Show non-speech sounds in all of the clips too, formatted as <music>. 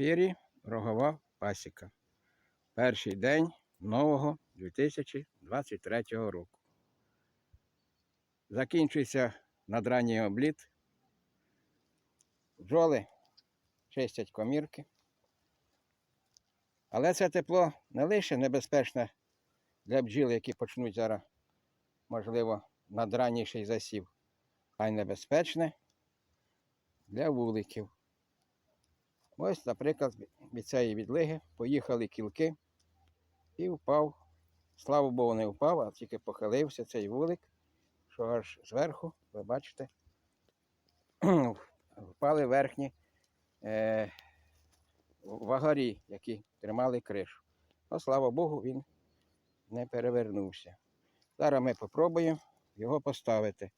ефірі Рогова Пасіка. Перший день нового 2023 року. Закінчується надранній обліт. Бджоли чистять комірки. Але це тепло не лише небезпечне для бджіл, які почнуть зараз, можливо, надранніший засів, а й небезпечне для вуликів. Ось, наприклад, від цієї відлиги поїхали кілки і впав. Слава Богу, не впав, а тільки похилився цей вулик, що аж зверху, ви бачите, <clears throat> впали верхні е, вагарі, які тримали кришу. Ну, слава Богу, він не перевернувся. Зараз ми спробуємо його поставити.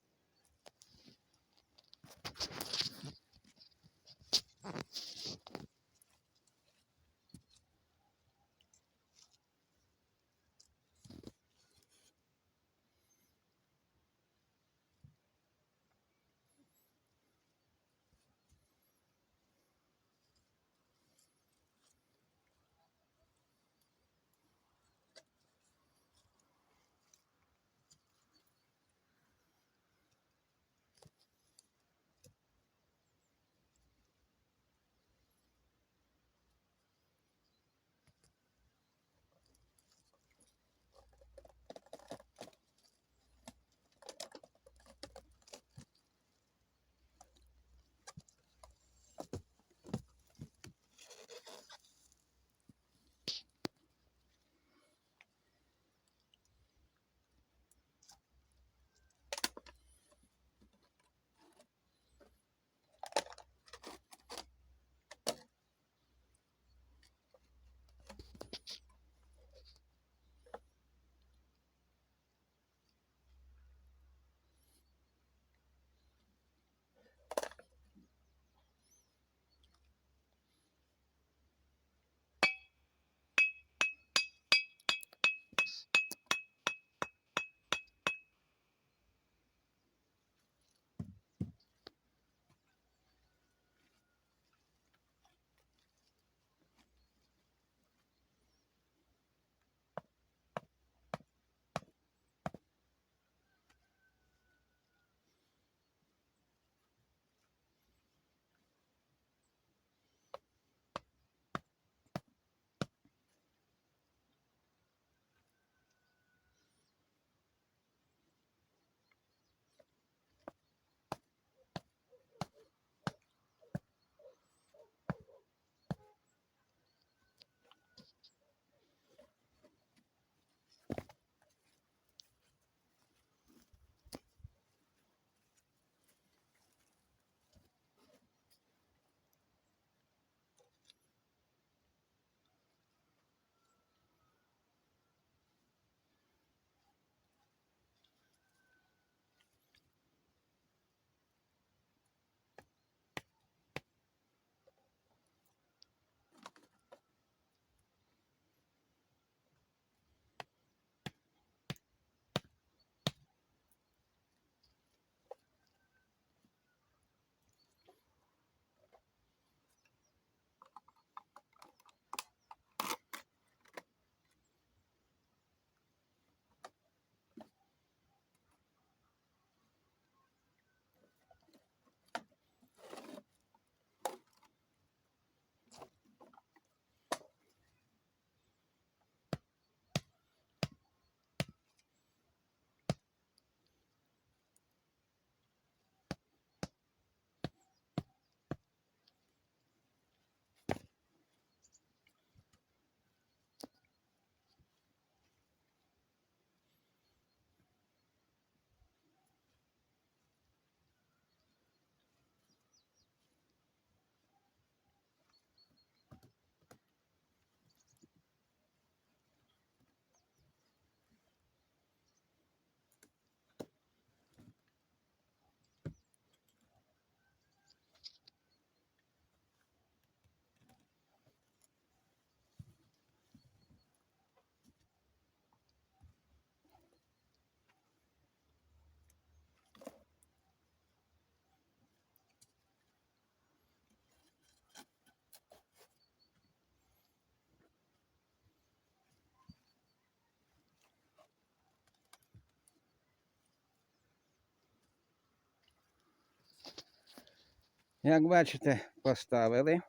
Як бачите, поставили.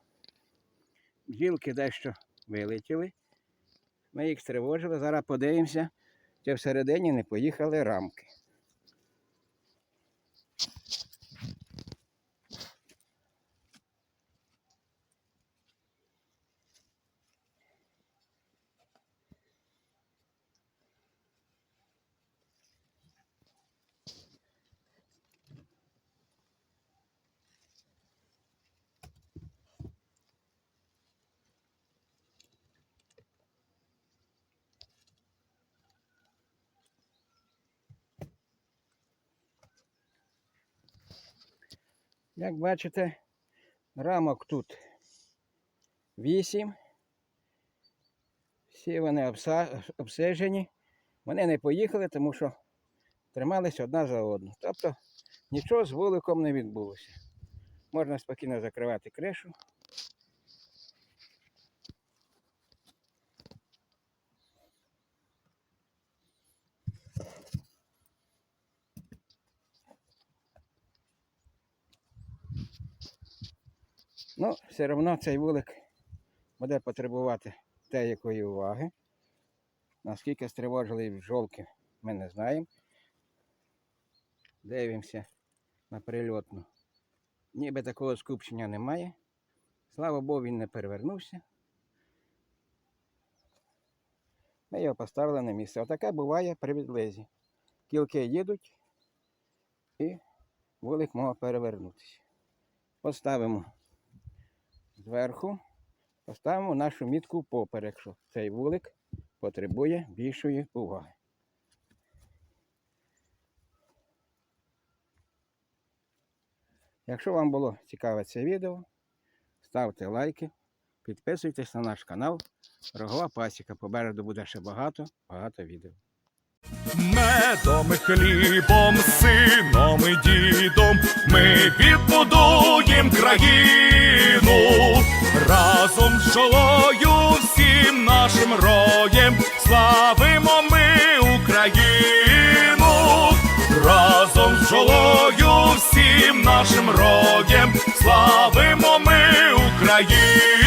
Бджілки дещо вилетіли. Ми їх стривожили. Зараз подивимося, чи всередині не поїхали рамки. Як бачите, рамок тут 8. Всі вони обсежені. Вони не поїхали, тому що тримались одна за одну. Тобто нічого з вуликом не відбулося. Можна спокійно закривати кришу. Ну, все одно цей вулик буде потребувати деякої уваги. Наскільки стривожили жолки, ми не знаємо. Дивимося на прильотну. Ніби такого скупчення немає. Слава Богу, він не перевернувся. Ми його поставили на місце. Отаке буває при відлизі. Кілки їдуть і вулик може перевернутися. Поставимо зверху, поставимо нашу мітку поперек, що цей вулик потребує більшої уваги. Якщо вам було цікаве це відео, ставте лайки, підписуйтесь на наш канал. Рогова пасіка. Попереду буде ще багато, багато відео. Медом, хлібом, сином і дідом ми відбудуєм країну разом з жолою всім нашим роєм славимо ми Україну, разом з жолою всім нашим роєм славимо ми Україну.